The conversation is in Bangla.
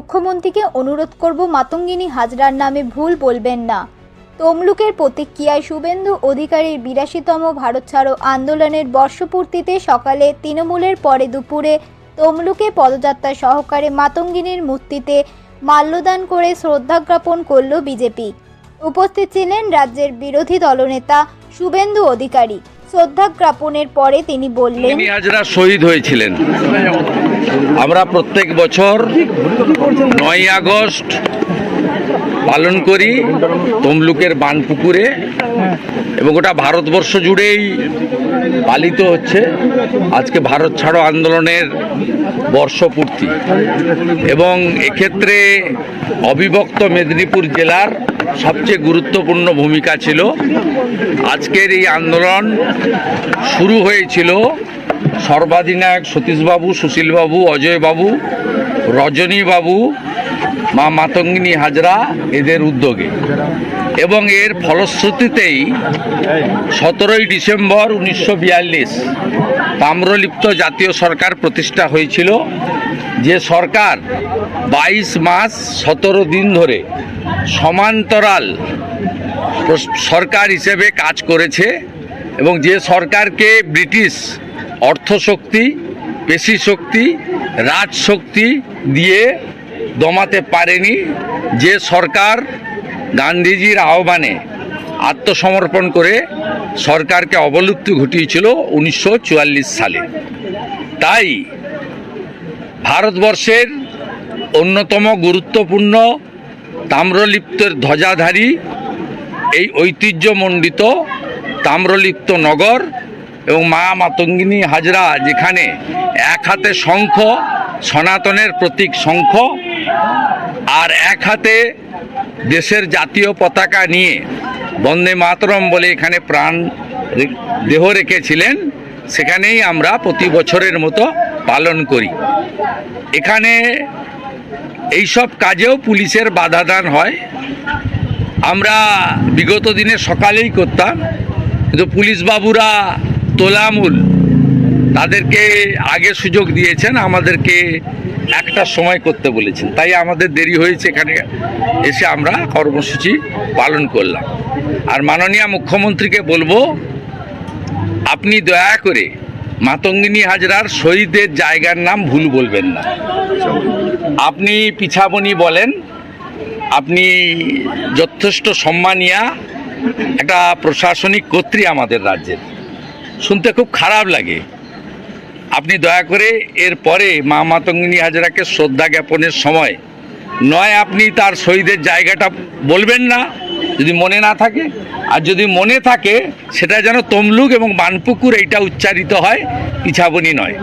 মুখ্যমন্ত্রীকে অনুরোধ করব মাতঙ্গিনী হাজরার নামে ভুল বলবেন না। তমলুকের প্রতিক্রিয়ায় শুভেন্দু অধিকারীর বিরাশিতম ভারত ছাড়ো আন্দোলনের বর্ষপূর্তিতে সকালে তৃণমূলের পরে দুপুরে তমলুকে পদযাত্রা সহকারে মাতঙ্গিনীর মূর্তিতে মাল্যদান করে শ্রদ্ধা জ্ঞাপন করল বিজেপি। উপস্থিত ছিলেন রাজ্যের বিরোধী দলনেতা শুভেন্দু অধিকারী। শ্রদ্ধা জ্ঞাপনের পরে তিনি বললেন হাজরা শহীদ হয়েছিলেন। আমরা প্রত্যেক বছর নয় আগস্ট পালন করি তমলুকের বানপুকুরে এবং ওটা ভারতবর্ষ জুড়েই পালিত হচ্ছে। আজকে ভারত ছাড়ো আন্দোলনের বর্ষপূর্তি। এবং এক্ষেত্রে অবিভক্ত মেদিনীপুর জেলার সবচেয়ে গুরুত্বপূর্ণ ভূমিকা ছিল, আজকের এই আন্দোলন শুরু হয়েছিল সর্বাধিনায়ক সতীশবাবু, সুশীলবাবু, অজয়বাবু, রজনীবাবু মা মাতঙ্গিনী হাজরা এদের উদ্যোগে। এবং এর ফলশ্রুতিতেই সতেরোই ডিসেম্বর উনিশশো বিয়াল্লিশ তাম্রলিপ্ত জাতীয় সরকার প্রতিষ্ঠা হয়েছিল। যে সরকার বাইশ মাস সতেরো দিন ধরে সমান্তরাল সরকার হিসেবে কাজ করেছে এবং যে সরকারকে ব্রিটিশ অর্থশক্তি পেশি শক্তি রাজশক্তি দিয়ে দমাতে পারেনি যে সরকার গান্ধীজির আহ্বানে আত্মসমর্পণ করে সরকারকে অবলুপ্তি ঘটিয়েছিল উনিশশো চুয়াল্লিশ সালে। তাই ভারতবর্ষের অন্যতম গুরুত্বপূর্ণ তাম্রলিপ্তের ধ্বজাধারী এই ঐতিহ্যমণ্ডিত তাম্রলিপ্ত নগর এবং মা মাতঙ্গিনী হাজরা যেখানে এক হাতে শঙ্খ, সনাতনের প্রতীক শঙ্খ আর এক হাতে দেশের জাতীয় পতাকা নিয়ে বন্দে মাতরম বলে এখানে প্রাণ দেহ রেখেছিলেন, সেখানেই আমরা প্রতি বছরের মতো পালন করি। এখানে এইসব কাজেও পুলিশের বাধাদান হয়। আমরা বিগত দিনে সকালেই করতাম, কিন্তু পুলিশ বাবুরা তোলামূল। তাদেরকে আগে সুযোগ দিয়েছেন, আমাদেরকে একটা সময় করতে বলেছেন। তাই আমাদের দেরি হয়েছে, এখানে এসে আমরা কর্মসূচি পালন করলাম। আর মাননীয় মুখ্যমন্ত্রীকে বলব, আপনি দয়া করে মাতঙ্গিনী হাজরার শহীদের জায়গার নাম ভুল বলবেন না। আপনি পিছাবনি বলেন, আপনি যথেষ্ট সম্মানিয়া একটা প্রশাসনিক কর্ত্রী আমাদের রাজ্যের। শুনতে খুব খারাপ লাগে। আপনি দয়া করে এর পরে মা মাতঙ্গিনী হাজরাকে শ্রদ্ধা জ্ঞাপনের সময়, নয় আপনি তার শহীদের জায়গাটা বলবেন না, যদি মনে না থাকে। আর যদি মনে থাকে, সেটা যেন তমলুক এবং বানপুকুর এইটা উচ্চারিত হয় পিছাবনি নয়।